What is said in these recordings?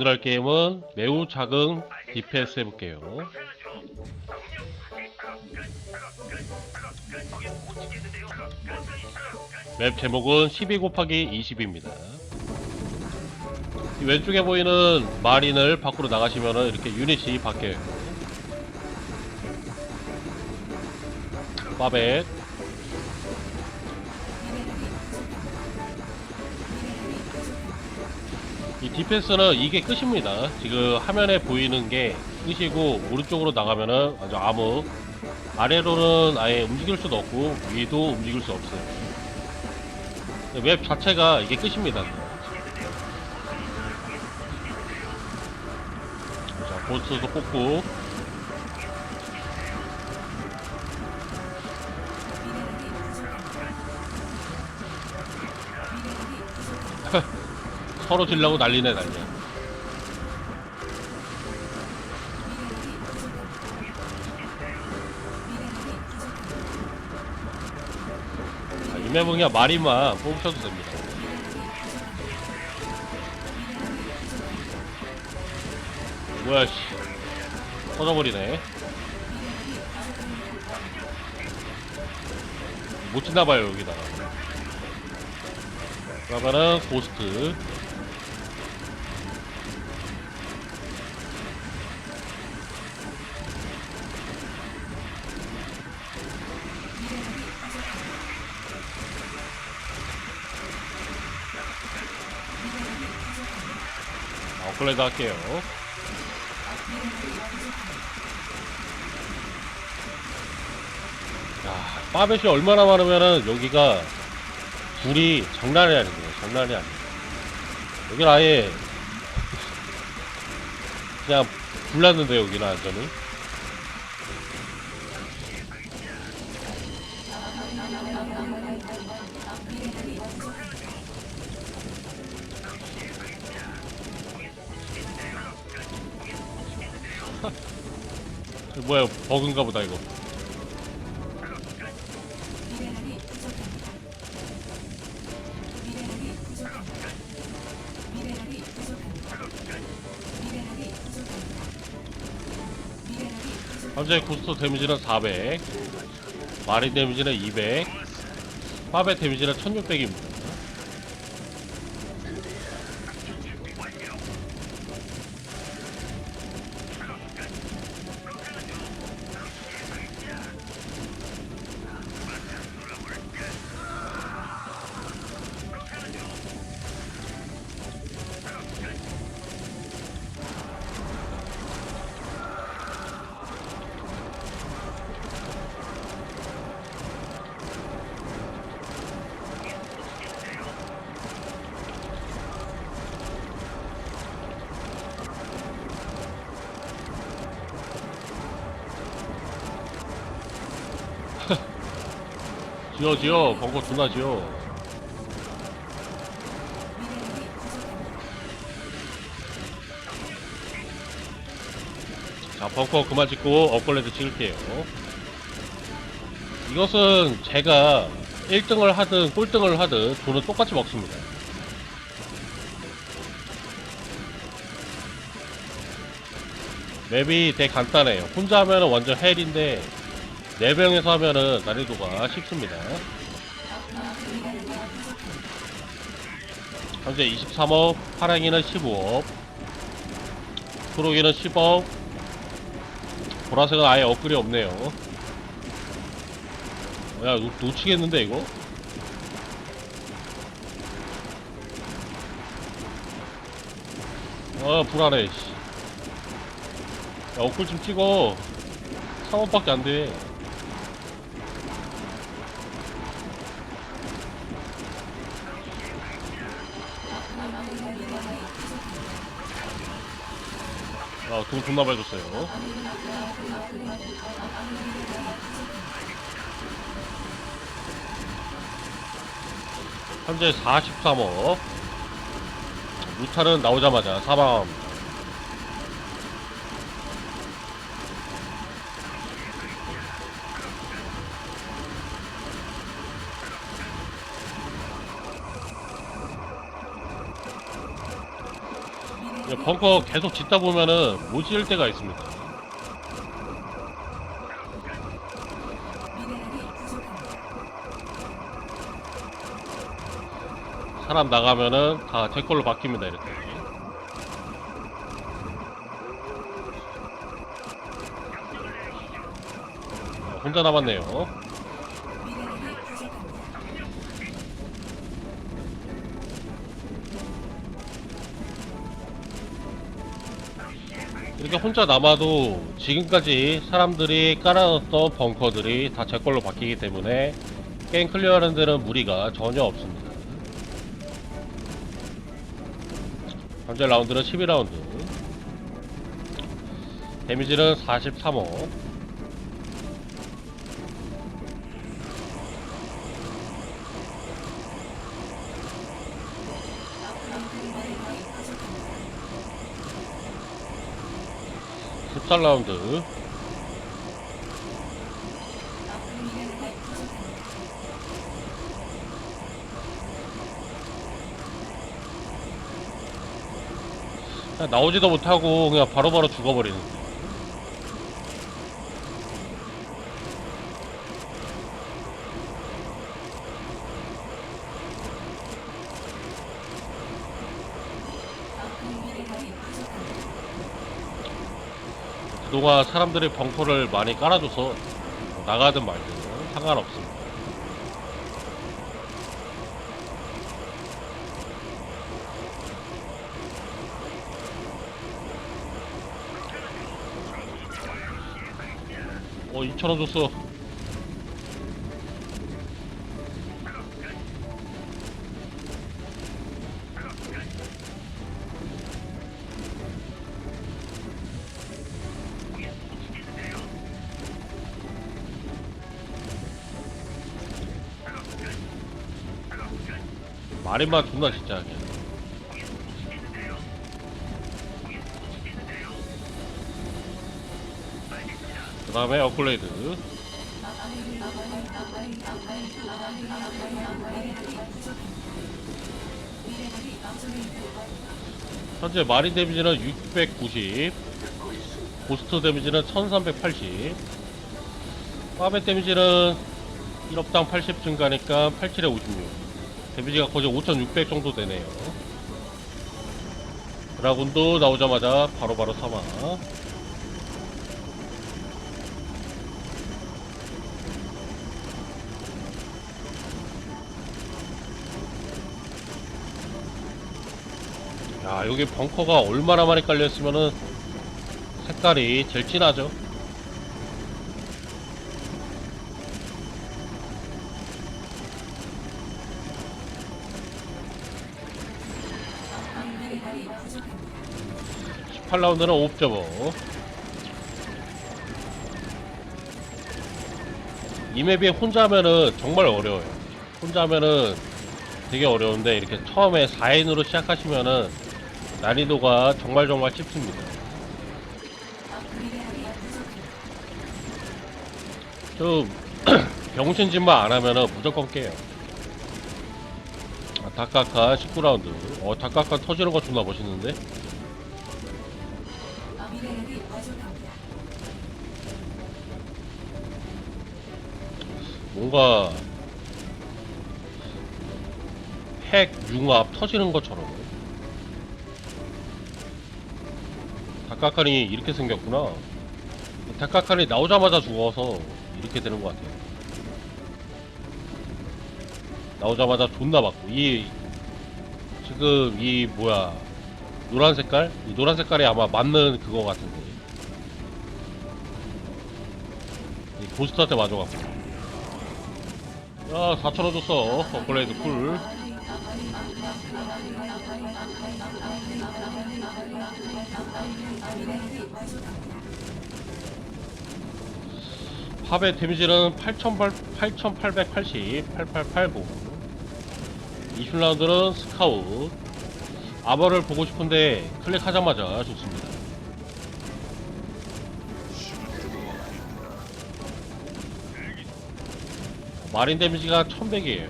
오늘 게임은 매우 작은 DPS 해볼게요. 맵 제목은 12 곱하기 20입니다. 왼쪽에 보이는 마린을 밖으로 나가시면 이렇게 유닛이 바뀌어요. 바벳 이 DPS는 이게 끝입니다. 지금 화면에 보이는 게 끝이고 오른쪽으로 나가면은 아주 암흑 아래로는 아예 움직일 수도 없고 위도 움직일 수 없어요. 웹 자체가 이게 끝입니다. 자, 보스도 뽑고 서로 질라고 난리네 난리야. 아, 그냥 마리만 뽑으셔도 됩니다. 뭐야 씨. 터져버리네. 못 지나봐요 여기다가. 그러면은 고스트 아, 업글레이드 할게요 야, 빠벳이 얼마나 많으면은 여기가 불이 장난이 아니에요. 장난이 아니에요. 여기는 아예 그냥 불났는데 여기는 완전히. 뭐야 버그인가 보다 이거. 현재 고스트 데미지는 400 마린 데미지는 200 파베 데미지는 1600입니다 지어 지어. 벙커 존나 지어. 자 벙커 그만 짓고 업글레이드 찍을게요. 이것은 제가 1등을 하든 꼴등을 하든 돈은 똑같이 먹습니다. 맵이 되게 간단해요. 혼자 하면은 완전 헬인데 4명에서 하면은 난이도가 쉽습니다. 현재 23억, 파랑이는 15억, 프로기는 10억, 보라색은 아예 업글이 없네요. 야, 놓, 놓치겠는데, 이거? 아, 불안해, 씨. 야, 업글 좀 찍어. 3원밖에 안 돼. 아, 돈 존나 줬어요. 현재 43억. 루타는 나오자마자 사망합니다. 예, 벙커 계속 짓다 보면은 못 지을 때가 있습니다. 사람 나가면은 다 제 걸로 바뀝니다 이렇게. 어, 혼자 남았네요. 이렇게 혼자 남아도 지금까지 사람들이 깔아놨던 벙커들이 다 제 걸로 바뀌기 때문에 게임 클리어하는 데는 무리가 전혀 없습니다. 현재 라운드는 12라운드 데미지는 43억 14라운드. 나오지도 못하고 그냥 바로바로 죽어버리는 그동안 사람들이 벙커를 많이 깔아줘서 나가든 말든 상관없습니다. 어 2천원 줬어 말인만 존나 진짜 그냥 그 다음에 업글레이드. 현재 마린 데미지는 690 고스트 데미지는 1380 파벳 데미지는 1업당 80 증가니까 87에 56 데미지가 거의 5600 정도 되네요. 드라군도 나오자마자 바로바로 사망. 야 여기 벙커가 얼마나 많이 깔려있으면은 색깔이 제일 진하죠 (18라운드는) 옵저버 이 맵이 혼자 하면은 정말 어려워요 혼자 하면은 되게 어려운데 이렇게 처음에 4인으로 시작하시면은 난이도가 정말 정말 쉽습니다. 좀 병신 짓만 안 하면은 무조건 깨요. 아, 다카카 19라운드. 어, 다카카 터지는 거 존나 멋있는데? 뭔가 핵 융합 터지는 것처럼 다카칸이 이렇게 생겼구나 다카칸이 나오자마자 죽어서 이렇게 되는 것 같아요 나오자마자 존나 맞고 이 지금 이 뭐야 노란 색깔? 이 노란 색깔이 아마 맞는 그거 같은데 이 고스트한테 맞아갖고. 야 4천 원 줬어. 업그레이드 쿨 팝의 데미지는 8880, 8889 20라운드는 스카웃 아버를 보고 싶은데 클릭하자마자 죽습니다. 마린 데미지가 1100이에요.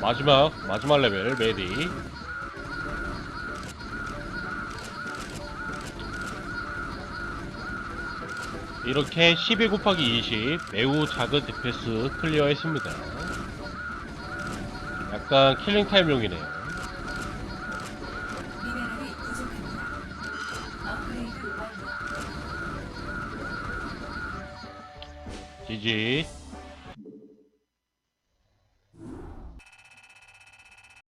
마지막 마지막 레벨 메디 이렇게 12 곱하기 20 매우 작은 DPS 클리어 했습니다 약간 킬링타임용이네요. GG